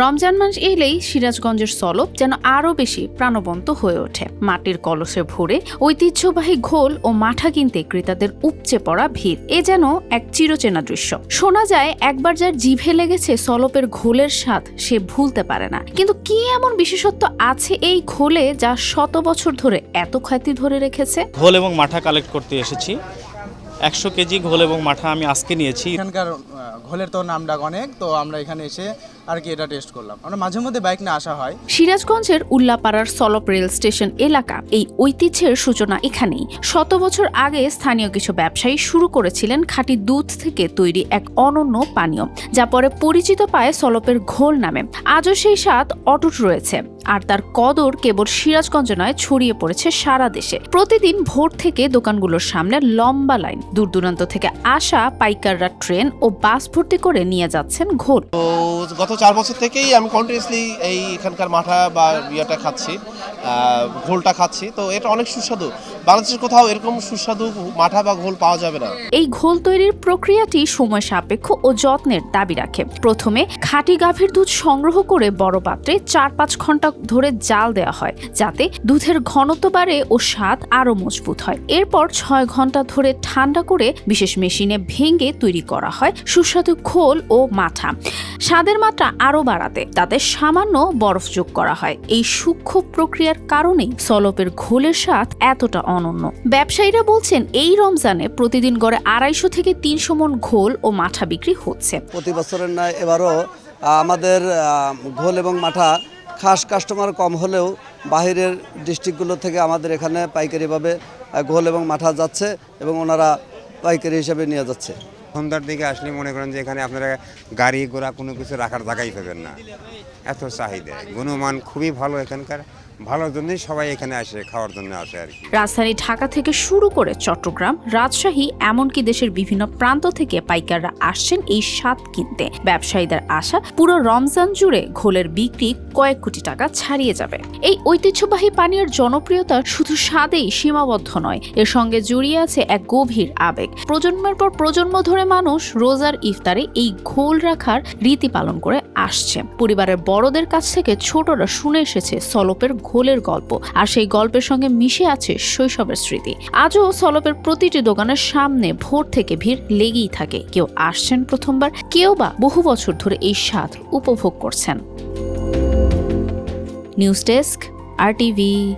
রমজান মাস এলেই সিরাজগঞ্জের সলব যেন আরও বেশি প্রাণবন্ত হয়ে ওঠে। মাটির কলসে ভরে ঐতিহ্যবাহী ঘোল ও মাঠা কিনতে ক্রেতাদের উপচে পড়া ভিড়। এ যেন এক চিরচেনা দৃশ্য। শোনা যায় একবার যার জিভে লেগেছে সলপের ঘোলের স্বাদ সে ভুলতে পারে না। কিন্তু কি এমন বিশেষত্ব আছে এই ঘোলে যা শত বছর ধরে এত খ্যাতি ধরে রেখেছে? ঘোল এবং মাঠা কালেক্ট করতে এসেছি। একশো কেজি ঘোল এবং মাঠা আমি আজকে নিয়েছি। এখানকার ঘোলের তো নাম ডাক অনেক তো আমরা এখানে এসে আর কি এটা টেস্ট করলাম। আমরা মাঝে মধ্যে বাইক নিয়ে আসা হয়। সিরাজগঞ্জের উল্লাপাড়ার সলপ রেল স্টেশন এলাকা এই ঐতিহ্যের সূচনা এখানেই। শত বছর আগে স্থানীয় কিছু ব্যবসায়ী শুরু করেছিলেন খাঁটি দুধ থেকে তৈরি এক অনন্য পানীয় যা পরে পরিচিত পায় সলপের ঘোল নামে। আজও সেই স্বাদ অটুট রয়েছে আর তার কদর কেবল সিরাজগঞ্জ নয় ছড়িয়ে পড়েছে সারা দেশে। প্রতিদিন ভোর থেকে দোকানগুলোর সামনে লম্বা লাইন। দূর দূরান্ত থেকে আসা পাইকাররা ট্রেন ও বাস ভর্তি করে নিয়ে যাচ্ছেন ঘোল। গত চার বছর থেকেই আমি কন্টিনিউসলি এই এখানকার মাঠা বা ইয়েটা খাচ্ছি ঘোলটা খাচ্ছি। তো এটা অনেক সুস্বাদু। বাংলাদেশের কোথাও এরকম সুস্বাদু মাঠা বা ঘোল পাওয়া যাবে না। এই ঘোল তৈরির প্রক্রিয়াটি সময় সাপেক্ষ ও যত্নের দাবি রাখে। প্রথমে খাঁটি গাভীর দুধ সংগ্রহ করে বড় পাত্রে চার পাঁচ ঘণ্টা ধরে জাল দেওয়া হয়, যাতে দুধের ঘনত্ব বাড়ে ও স্বাদ আরও মজবুত হয়। এরপর ছয় ঘণ্টা ধরে ঠান্ডা করে বিশেষ মেশিনে ভেঙে তৈরি করা হয় সুস্বাদু খোল ও মাথা স্বাদের মাত্রা আরও বাড়াতে তাতে সামান্য বরফ যোগ করা হয়। এই সূক্ষ্ম প্রক্রিয়ার কারণেই সলপের ঘোলের স্বাদ এতটা অনন্য। ব্যবসায়ীরা বলছেন এই রমজানে প্রতিদিন গড়ে আড়াইশো থেকে তিনশো মন ঘোল ও মাঠা বিক্রি হচ্ছে। প্রতি বছরের ন্যায় এবারও আমাদের ঘোল এবং মাঠা খাস কাস্টমার কম হলেও বাহিরের ডিস্ট্রিক্টগুলো থেকে আমাদের এখানে পাইকারিভাবে ঘোল এবং মাঠা যাচ্ছে এবং ওনারা পাইকারি হিসাবে নিয়ে যাচ্ছে। সন্ধ্যার দিকে আসলে মনে করেন যে এখানে আপনারা গাড়ি ঘোড়া কোনো কিছু রাখার জায়গাই পাবেন না। এত চাহিদা। গুণমান খুবই ভালো এখানকার। ভালোর জন্যই সবাই এখানে আসে, খাওয়ার জন্য আসে আর কি। রাজধানী ঢাকা থেকে শুরু করে চট্টগ্রাম, রাজশাহী, এমনকি দেশের বিভিন্ন প্রান্ত থেকে পাইকাররা আসছেন এই স্বাদ কিনতে। ব্যবসায়ীদের আশা, পুরো রমজান জুড়ে ঘোলের বিক্রি কয়েক কোটি টাকা ছাড়িয়ে যাবে। এই ঐতিহ্যবাহী জনপ্রিয়তা শুধু স্বাদেই সীমাবদ্ধ নয়, এর সঙ্গে জড়িয়ে আছে এক গভীর আবেগ। প্রজন্মের পর প্রজন্ম ধরে মানুষ রোজার ইফতারে এই ঘোল রাখার রীতি পালন করে আসছে। পরিবারের বড়দের কাছ থেকে ছোটরা শুনে এসেছে সলপের ঘোলের গল্প। আর সেই গল্পের সঙ্গে মিশে আছে শৈশবের স্মৃতি। আজও সলপের প্রতিটি দোকানের সামনে ভোর থেকে ভিড় লেগেই থাকে। কেউ আসছেন প্রথমবার, কেউ বা বহু বছর ধরে এই স্বাদ উপভোগ করছেন। News desk, R TV.